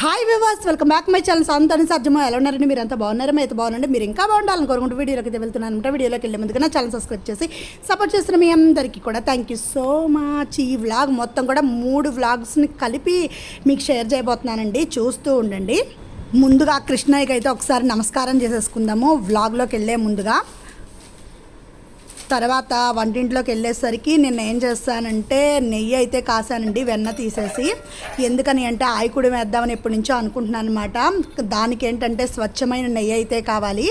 Hi viewers welcome back my channel Santani సాధ్యమో ఎలా ఉన్నారండి? మీరు అంతా బాగున్నారా? అయితే బాగుండండి మీరు ఇంకా బాగుండాలని కోరుకుంటూ వీడియోలోకి అయితే వెళ్తున్నాను అనమాట. వీడియోలోకి వెళ్ళే ముందుగా నా ఛానల్ సబ్స్క్రైబ్ చేసి సపోర్ట్ చేసిన మీ అందరికీ కూడా థ్యాంక్ యూ సో మచ్ ఈ వ్లాగ్ మొత్తం కూడా మూడు వ్లాగ్స్ని కలిపి మీకు షేర్ చేయబోతున్నానండి. చూస్తూ ఉండండి. ముందుగా కృష్ణయ్యకి అయితే ఒకసారి నమస్కారం చేసేసుకుందాము. వ్లాగ్లోకి వెళ్ళే ముందుగా తర్వాత వంటింట్లోకి వెళ్ళేసరికి నేను ఏం చేస్తానంటే నెయ్యి అయితే కాసానండి వెన్న తీసేసి. ఎందుకని అంటే ఆయికుడి వేద్దామని ఎప్పటి నుంచో అనుకుంటున్నాను అనమాట దానికి ఏంటంటే స్వచ్ఛమైన నెయ్యి అయితే కావాలి.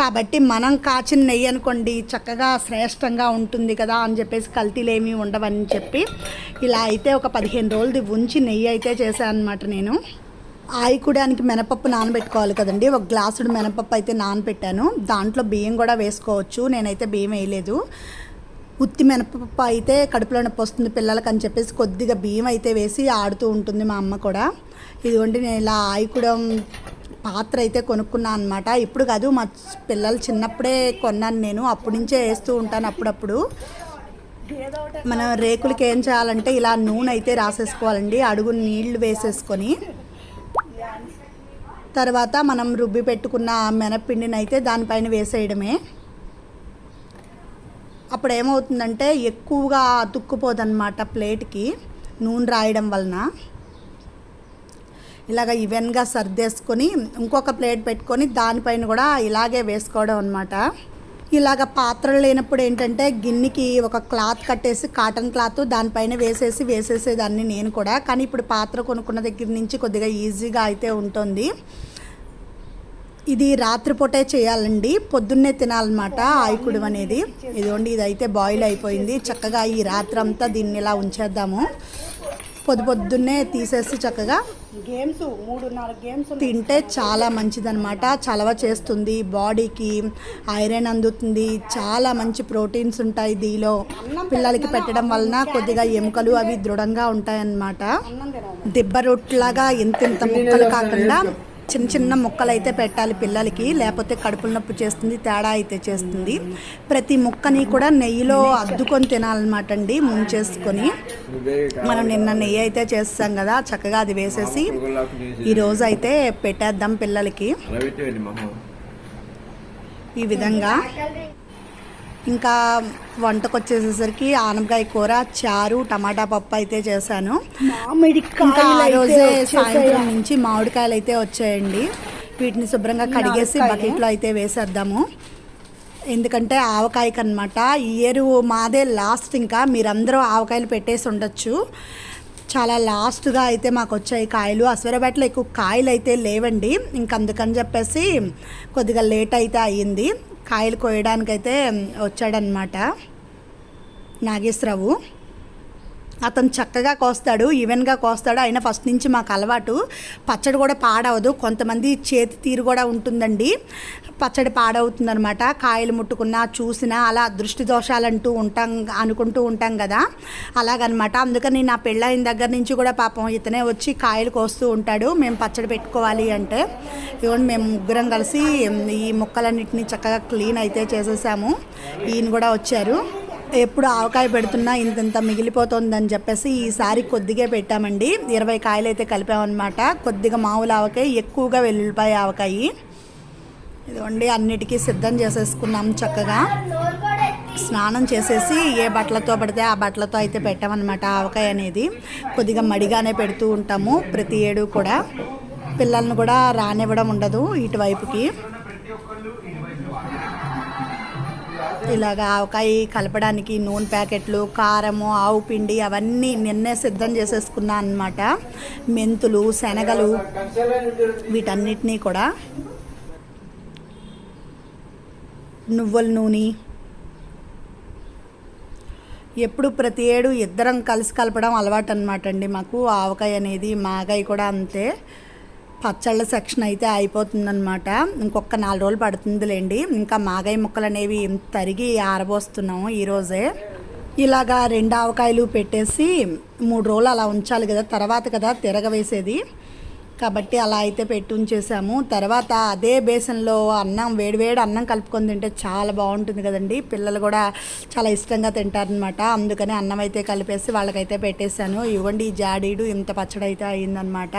కాబట్టి మనం కాచిన నెయ్యి అనుకోండి చక్కగా శ్రేష్టంగా ఉంటుంది కదా అని చెప్పేసి కల్తీలు ఏమీ ఉండవని చెప్పి ఇలా అయితే ఒక పదిహేను రోజులు ఉంచి నెయ్యి అయితే చేశాను అనమాట నేను. ఆయికుడానికి మినపప్పు నానబెట్టుకోవాలి కదండి. ఒక గ్లాసుడు మినపప్పు అయితే నానబెట్టాను. దాంట్లో బియ్యం కూడా వేసుకోవచ్చు. నేనైతే బియ్యం వేయలేదు. ఉత్తి మినపప్పు అయితే కడుపులో నొప్పి వస్తుంది పిల్లలకి అని చెప్పేసి కొద్దిగా బియ్యం అయితే వేసి ఆడుతూ ఉంటుంది మా అమ్మ కూడా. ఇదిగోండి నేను ఇలా ఆయకూడం పాత్ర అయితే కొనుక్కున్నాను అనమాట ఇప్పుడు కాదు మా పిల్లలు చిన్నప్పుడే కొన్నాను నేను. అప్పటి నుంచే వేస్తూ ఉంటాను అప్పుడప్పుడు. మనం రేకులకి ఏం చేయాలంటే ఇలా నూనె అయితే రాసేసుకోవాలండి. అడుగు నీళ్ళు వేసేసుకొని. తర్వాత మనం రుబ్బి పెట్టుకున్న మినప్పిండిని అయితే దానిపైన వేసేయడమే. అప్పుడు ఏమవుతుందంటే ఎక్కువగా అతుక్కుపోదన్నమాట ప్లేట్కి నూనె రాయడం వలన. ఇలాగ ఈవెన్గా సర్దేసుకొని ఇంకొక ప్లేట్ పెట్టుకొని దానిపైన కూడా ఇలాగే వేసుకోవడం అనమాట ఇలాగ పాత్రలు లేనప్పుడు ఏంటంటే గిన్నెకి ఒక క్లాత్ కట్టేసి కాటన్ క్లాత్ దానిపైన వేసేసి వేసేసేదాన్ని నేను కూడా. కానీ ఇప్పుడు పాత్ర కొనుక్కున్న దగ్గర నుంచి కొద్దిగా ఈజీగా అయితే ఉంటుంది. ఇది రాత్రిపూటే చేయాలండి. పొద్దున్నే తినాలన్నమాట ఆయుకుడు అనేది. ఇదిగోండి ఇదైతే బాయిల్ అయిపోయింది. చక్కగా ఈ రాత్రి అంతా దీన్ని ఇలా ఉంచేద్దాము. పొద్దు పొద్దున్నే తీసేసి చక్కగా గేమ్స్ మూడు నాలుగు గేమ్స్ తింటే చాలా మంచిదన్నమాట. చలవ చేస్తుంది. బాడీకి ఐరన్ అందుతుంది. చాలా మంచి ప్రోటీన్స్ ఉంటాయి దీనిలో. పిల్లలకి పెట్టడం వలన కొద్దిగా ఎముకలు అవి దృఢంగా ఉంటాయన్నమాట. దిబ్బ రొట్టులాగా ఇంత ఇంత ముక్కలు కాకుండా చిన్న చిన్న ముక్కలు అయితే పెట్టాలి పిల్లలకి లేకపోతే కడుపుల నొప్పి చేస్తుంది తేడా అయితే చేస్తుంది. ప్రతి ముక్కని కూడా నెయ్యిలో అద్దుకొని తినాలన్నమాట అండి ముంచేసుకొని. మనం నిన్న నెయ్యి అయితే చేస్తాం కదా చక్కగా అది వేసేసి ఈరోజు అయితే పెట్టేద్దాం పిల్లలకి. ఈ విధంగా ఇంకా వంటకు వచ్చేసేసరికి ఆనపకాయ కూర చారు టమాటా పప్పు అయితే చేశాను. మామిడి ఇంకా ఆ రోజే సాయంత్రం నుంచి మామిడికాయలు అయితే వచ్చాయండి. వీటిని శుభ్రంగా కడిగేసి బకెట్లో అయితే వేసేద్దాము. ఎందుకంటే ఆవకాయకి అనమాట ఈ ఇయర్ మాదే లాస్ట్ ఇంకా. మీరందరూ ఆవకాయలు పెట్టేసి ఉండొచ్చు. చాలా లాస్ట్గా అయితే మాకు వచ్చాయి కాయలు. అశ్వరపేటలో ఎక్కువ కాయలు అయితే లేవండి. ఇంక అందుకని చెప్పేసి కొద్దిగా లేట్ అయితే అయ్యింది. కాయలు కోయడానికైతే వచ్చాడనమాట నాగేశ్వరరావు. అతను చక్కగా కోస్తాడు ఈవెన్గా కోస్తాడు. అయినా ఫస్ట్ నుంచి మాకు అలవాటు. పచ్చడి కూడా పాడవదు. కొంతమంది చేతి తీరు కూడా ఉంటుందండి. పచ్చడి పాడవుతుందనమాట కాయలు ముట్టుకున్నా చూసినా అలా దృష్టి దోషాలంటూ ఉంటాం అనుకుంటూ ఉంటాం కదా. అలాగనమాట. అందుకని నా పెళ్ళైన దగ్గర నుంచి కూడా పాపం ఇతనే వచ్చి కాయలు కోస్తూ ఉంటాడు. మేము పచ్చడి పెట్టుకోవాలి అంటే ఇవన్నీ మేము ముగ్గురం కలిసి ఈ ముక్కలన్నిటిని చక్కగా క్లీన్ అయితే చేసేసాము. ఈయన కూడా వచ్చారు. ఎప్పుడు ఆవకాయ పెడుతున్నా ఇంత ఇంత మిగిలిపోతుందని చెప్పేసి ఈసారి కొద్దిగా పెట్టామండి. ఇరవై కాయలు అయితే కలిపామన్నమాట. కొద్దిగా మామూలు ఆవకాయ ఎక్కువగా వెల్లుల్లిపాయ ఆవకాయ. ఇదిగోండి అన్నిటికీ సిద్ధం చేసేసుకున్నాం చక్కగా. స్నానం చేసేసి ఏ బట్టలతో పడితే ఆ బట్టలతో అయితే పెట్టామన్నమాట ఆవకాయ అనేది. కొద్దిగా మడిగానే పెడుతూ ఉంటాము ప్రతి ఏడు కూడా. పిల్లల్ని కూడా రానివ్వడం ఉండదు ఇటువైపుకి. ఇలాగ ఆవకాయ కలపడానికి నూనె ప్యాకెట్లు కారము ఆవు పిండి అవన్నీ నిన్నే సిద్ధం చేసేసుకున్నా అనమాట మెంతులు శనగలు వీటన్నిటినీ కూడా నువ్వుల నూనె. ఎప్పుడు ప్రతి ఏడు ఇద్దరం కలిసి కలపడం అలవాటు అనమాట అండి మాకు. ఆవకాయ అనేది మాగాయ కూడా అంతే. పచ్చళ్ళ సెక్షన్ అయితే అయిపోతుందన్నమాట. ఇంకొక నాలుగు రోజులు పడుతుందిలేండి. ఇంకా మాగాయ ముక్కలు అనేవి తరిగి ఆరబోస్తున్నాము ఈరోజే. ఇలాగా రెండు ఆవకాయలు పెట్టేసి మూడు రోజులు అలా ఉంచాలి కదా తర్వాత కదా తిరగవేసేది. కాబట్టి అలా అయితే పెట్టి ఉంచేసాము. తర్వాత అదే బేసన్లో అన్నం వేడివేడి అన్నం కలుపుకొని తింటే చాలా బాగుంటుంది కదండి. పిల్లలు కూడా చాలా ఇష్టంగా తింటారనమాట అందుకని అన్నం అయితే కలిపేసి వాళ్ళకైతే పెట్టేశాను. ఇవ్వండి ఈ జాడీడు ఇంత పచ్చడి అయితే అయిందనమాట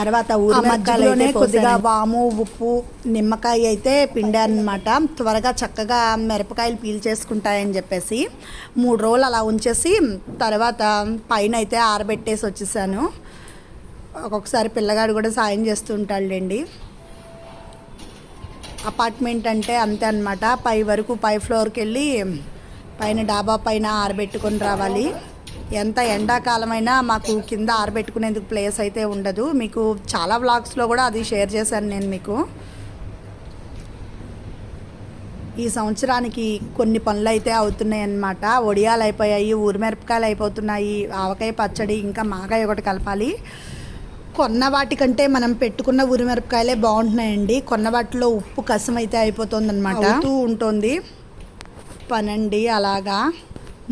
తర్వాత ఊరి మధ్యలోనే కొద్దిగా వాము ఉప్పు నిమ్మకాయ అయితే పిండానమాట త్వరగా చక్కగా మిరపకాయలు పీల్ చేసుకుంటాయని చెప్పేసి మూడు రోజులు అలా ఉంచేసి తర్వాత పైన అయితే ఆరబెట్టేసి వచ్చేసాను. ఒక్కొక్కసారి పిల్లగాడు కూడా సాయం చేస్తుంటాడులేండి. అపార్ట్మెంట్ అంటే అంతే అనమాట పై వరకు పై ఫ్లోర్కి వెళ్ళి పైన డాబా పైన ఆరబెట్టుకొని రావాలి. ఎంత ఎండాకాలమైనా మాకు కింద ఆరబెట్టుకునేందుకు ప్లేస్ అయితే ఉండదు. మీకు చాలా వ్లాగ్స్లో కూడా అది షేర్ చేశాను నేను మీకు. ఈ సంవత్సరానికి కొన్ని పనులు అయితే అవుతున్నాయి అన్నమాట ఒడియాలు అయిపోయాయి ఊరిమిరపకాయలు అయిపోతున్నాయి ఆవకాయ పచ్చడి ఇంకా మాగాయ ఒకటి కలపాలి. కొన్న వాటికంటే మనం పెట్టుకున్న ఉరిమిరపకాయలే బాగుంటున్నాయండి. కొన్న వాటిలో ఉప్పు కసం అయితే అయిపోతుంది అనమాట ఉంటుంది. పనండి అలాగా.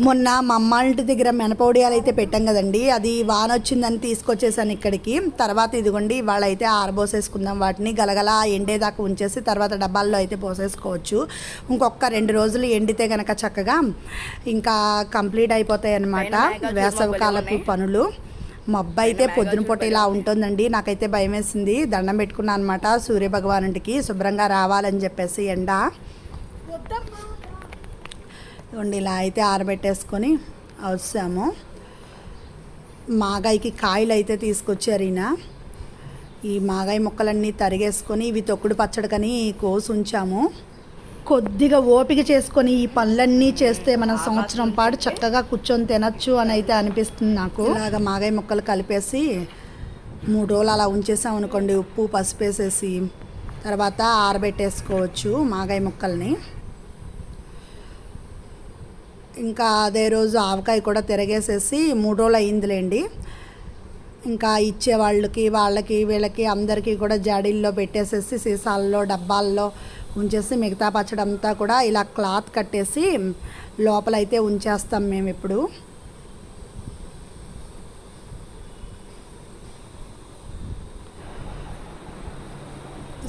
మొన్న మా అమ్మ ఇంటి దగ్గర మినపొడియాలు అయితే పెట్టాం కదండి. అది వాన వచ్చిందని తీసుకొచ్చేసాను ఇక్కడికి. తర్వాత ఇదిగోండి ఇవాళ అయితే ఆరబోసేసుకుందాం వాటిని. గలగల ఎండేదాకా ఉంచేసి తర్వాత డబ్బాల్లో అయితే పోసేసుకోవచ్చు. ఇంకొక రెండు రోజులు ఎండితే గనక చక్కగా ఇంకా కంప్లీట్ అయిపోతాయి అన్నమాట వేసవికాలపు పనులు. మబ్బు అయితే పొద్దున పూట ఇలా ఉంటుందండి. నాకైతే భయం వేసింది దండం పెట్టుకున్నాను అనమాట సూర్య భగవానుడికి శుభ్రంగా రావాలని చెప్పేసి ఎండ. ఇదిగోండి ఇలా అయితే ఆరబెట్టేసుకొని వచ్చాము మాగాయికి కాయలు అయితే తీసుకొచ్చారు ఈయన. ఈ మాగాయ ముక్కలన్నీ తరిగేసుకొని ఇవి తొక్కుడు పచ్చడికని కోసి ఉంచాము. కొద్దిగా ఓపిక చేసుకొని ఈ పనులన్నీ చేస్తే మనం సంవత్సరం పాటు చక్కగా కూర్చొని తినచ్చు అని అయితే అనిపిస్తుంది నాకు. ఇలాగ మాగాయ ముక్కలు కలిపేసి మూడు రోజులు అలా ఉంచేసాం అనుకోండి ఉప్పు పసుపు వేసేసి తర్వాత ఆరబెట్టేసుకోవచ్చు మాగాయ ముక్కల్ని. ఇంకా అదే రోజు ఆవకాయ కూడా తిరగేసేసి మూడు రోజులు అయిందిలేండి. ఇంకా ఇచ్చే వాళ్ళకి వాళ్ళకి వీళ్ళకి అందరికీ కూడా జాడీల్లో పెట్టేసేసి సీసాల్లో డబ్బాల్లో ఉంచేసి మిగతా పచ్చడంతా కూడా ఇలా క్లాత్ కట్టేసి లోపలైతే ఉంచేస్తాం మేము ఇప్పుడు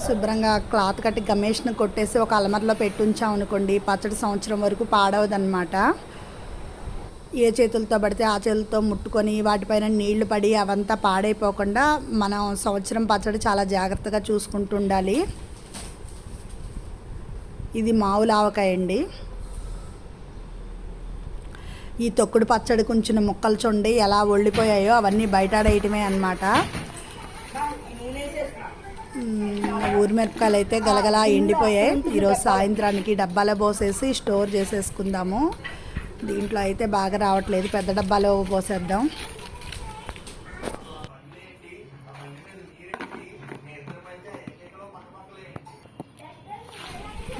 శుభ్రంగా క్లాత్ కట్టి గమేష్ను కొట్టేసి ఒక అలమరలో పెట్టి ఉంచాం అనుకోండి పచ్చడి సంవత్సరం వరకు పాడవదనమాట ఏ చేతులతో పడితే ఆ చేతులతో ముట్టుకొని వాటిపైన నీళ్ళు పడి అవంతా పాడైపోకుండా మనం సంవత్సరం పచ్చడి చాలా జాగ్రత్తగా చూసుకుంటూ ఉండాలి. ఇది మావులు ఆవకాయ అండి. ఈ తొక్కుడు పచ్చడి కొంచెం ముక్కలు చూడండి ఎలా ఒళ్ళిపోయాయో అవన్నీ బయటాడేయటమే అనమాట ఊరి మిరపకాయలు అయితే గలగలా ఎండిపోయాయి. ఈరోజు సాయంత్రానికి డబ్బాలో పోసేసి స్టోర్ చేసేసుకుందాము. దీంట్లో అయితే బాగా రావట్లేదు. పెద్ద డబ్బాలో పోసేద్దాం.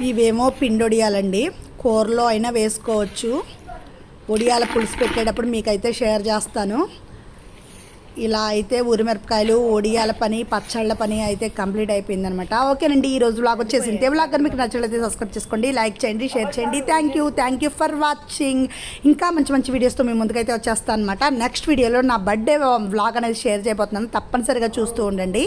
ఇవేమో పిండొడియాలండి కూరలో అయినా వేసుకోవచ్చు. ఒడియాల పులుసు పెట్టేటప్పుడు మీకైతే షేర్ చేస్తాను. ఇలా అయితే ఉరిమిరపకాయలు ఒడియాల పని పచ్చళ్ళ పని అయితే కంప్లీట్ అయిపోయిందనమాట. ఓకేనండి ఈ రోజు బ్లాగ్ వచ్చేసి ఇంతే మీకు నచ్చినట్లయితే సబ్స్క్రైబ్ చేసుకోండి లైక్ చేయండి షేర్ చేయండి. Thank you thank you for watching ఇంకా మంచి మంచి వీడియోస్తో మీ ముందుకైతే వచ్చేస్తాను అనమాట నెక్స్ట్ వీడియోలో నా బర్త్డే వ్లాగ్ అనేది షేర్ చేయబోతున్నాను. తప్పనిసరిగా చూస్తూ ఉండండి.